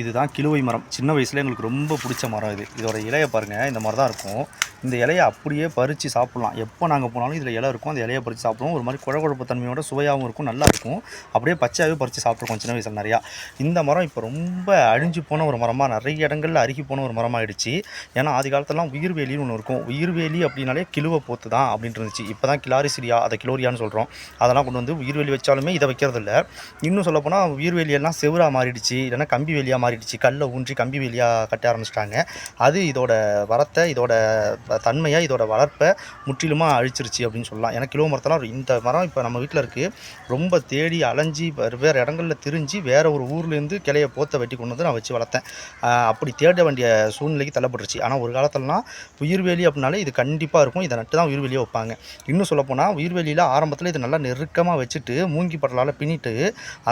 இதுதான் கிலுவை மரம். சின்ன வயசில் எங்களுக்கு ரொம்ப பிடிச்ச மரம் இது. இதோட இலையை பாருங்கள் இந்த மாதிரி தான் இருக்கும். இந்த இலையை அப்படியே பறித்து சாப்பிட்லாம். எப்போ நாங்கள் போனாலும் இதில் இலை இருக்கும். அந்த இலையை பறித்து சாப்பிடுவோம். ஒரு மாதிரி குழகுழப்பு தன்மையோட சுவையாகவும் இருக்கும் நல்லா இருக்கும் அப்படியே பச்சையாகவே பறித்து சாப்பிட்ருக்கோம் சின்ன வயசில் நிறையா. இந்த மரம் இப்போ ரொம்ப அழிஞ்சு போன ஒரு மரமாக நிறைய இடங்களில் அருகி போன ஒரு மரமாகிடுச்சு ஏன்னா ஆதி காலத்தெல்லாம் உயிர்வேலின்னு ஒன்று இருக்கும். உயிர்வேலி அப்படின்னாலே கிலுவை போத்து தான் அப்படின்ட்டு இருந்துச்சு. இப்போ தான் கிளாரிசிரியா அதை கிலோரியான்னு சொல்கிறோம் அதெல்லாம் கொண்டு வந்து உயிர்வேலி வச்சாலுமே இதை வைக்கிறதில்ல. இன்னும் சொல்லப்போனால் உயிர்வேலியெல்லாம் செவராக மாறிடுச்சு. இல்லைன்னா கம்பி வேலியாக மாறிடுச்சு. கல்லை ஊன்றி கம்பி வேலியாக கட்ட ஆரம்பிச்சிட்டாங்க. அது இதோட வரத்தை இதோட தன்மையாக இதோட வளர்ப்பை முற்றிலுமாக அழிச்சிருச்சு அப்படின்னு சொல்லலாம். ஏன்னா கிலோ மரத்தெல்லாம் இந்த மரம் இப்போ நம்ம வீட்டில் இருக்குது ரொம்ப தேடி அலைஞ்சி வேறு இடங்களில் திரிஞ்சு வேறு ஒரு ஊர்லேருந்து கிளைய போத்த வெட்டி கொண்டு வந்து நான் வச்சு வளர்த்தேன். அப்படி தேட வேண்டிய சூழ்நிலைக்கு தள்ளப்பட்டுருச்சு. ஆனால் ஒரு காலத்துலலாம் உயிர்வேலி அப்படின்னாலே இது கண்டிப்பாக இருக்கும். இதை நட்டு தான் உயிர்வேலியை வைப்பாங்க. இன்னும் சொல்லப்போனால் உயிர்வேலியில் ஆரம்பத்தில் இது நல்லா நெருக்கமாக வச்சுட்டு மூங்கி படலால் பின்னிட்டு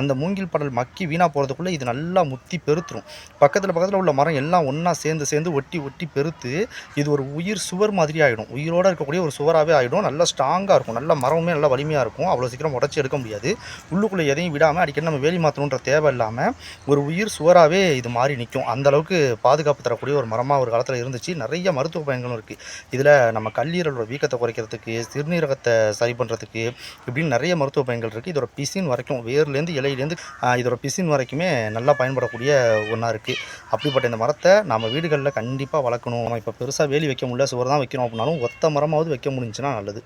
அந்த மூங்கில் படல் மக்கி வீணாக போகிறதுக்குள்ளே இது நல்லா முத்தி பெருத்துரும். பக்கத்தில் பக்கத்தில் உள்ள மரம் எல்லாம் ஒன்றா சேர்ந்து சேர்ந்து ஒட்டி ஒட்டி பெருத்து இது ஒரு உயிர் சுவர் மாதிரி ஆகிடும் உயிரோடு இருக்கக்கூடிய ஒரு சுவராகவே ஆகிடும் நல்லா ஸ்ட்ராங்காக இருக்கும். நல்ல மரமுமே நல்லா வலிமையாக இருக்கும். அவ்வளோ சீக்கிரம் உடச்சி எடுக்க முடியாது. உள்ளுக்குள்ளே எதையும் விடாமல் அடிக்கடி நம்ம வேலி மாற்றணுன்ற தேவை இல்லாமல் ஒரு உயிர் சுவராகவே இது மாறி நிற்கும் அந்த அளவுக்கு பாதுகாப்பு தரக்கூடிய ஒரு மரமாக ஒரு காலத்தில் இருந்துச்சு. நிறைய மருத்துவ பயன்களும் இருக்குது இதில் நம்ம கல்லீரலோட வீக்கத்தை குறைக்கிறதுக்கு சிறுநீரகத்தை சரி பண்ணுறதுக்கு இப்படின்னு நிறைய மருத்துவ பயன்கள் இருக்குது இதோட பிசின் வரைக்கும் வேர்லேருந்து இலையிலேருந்து இதோட பிசின் வரைக்குமே நல்லா பயன்படக்கூடிய ஒன்றா இருக்குது அப்படிப்பட்ட இந்த மரத்தை நம்ம வீடுகளில் கண்டிப்பாக வளர்க்கணும். நம்ம இப்போ பெருசாக வேலி வைக்க முடியல சுவர் தான் வைக்கணும் அப்படின்னாலும் ஒத்த மரமாவது வைக்க முடிஞ்சுன்னா நல்லது.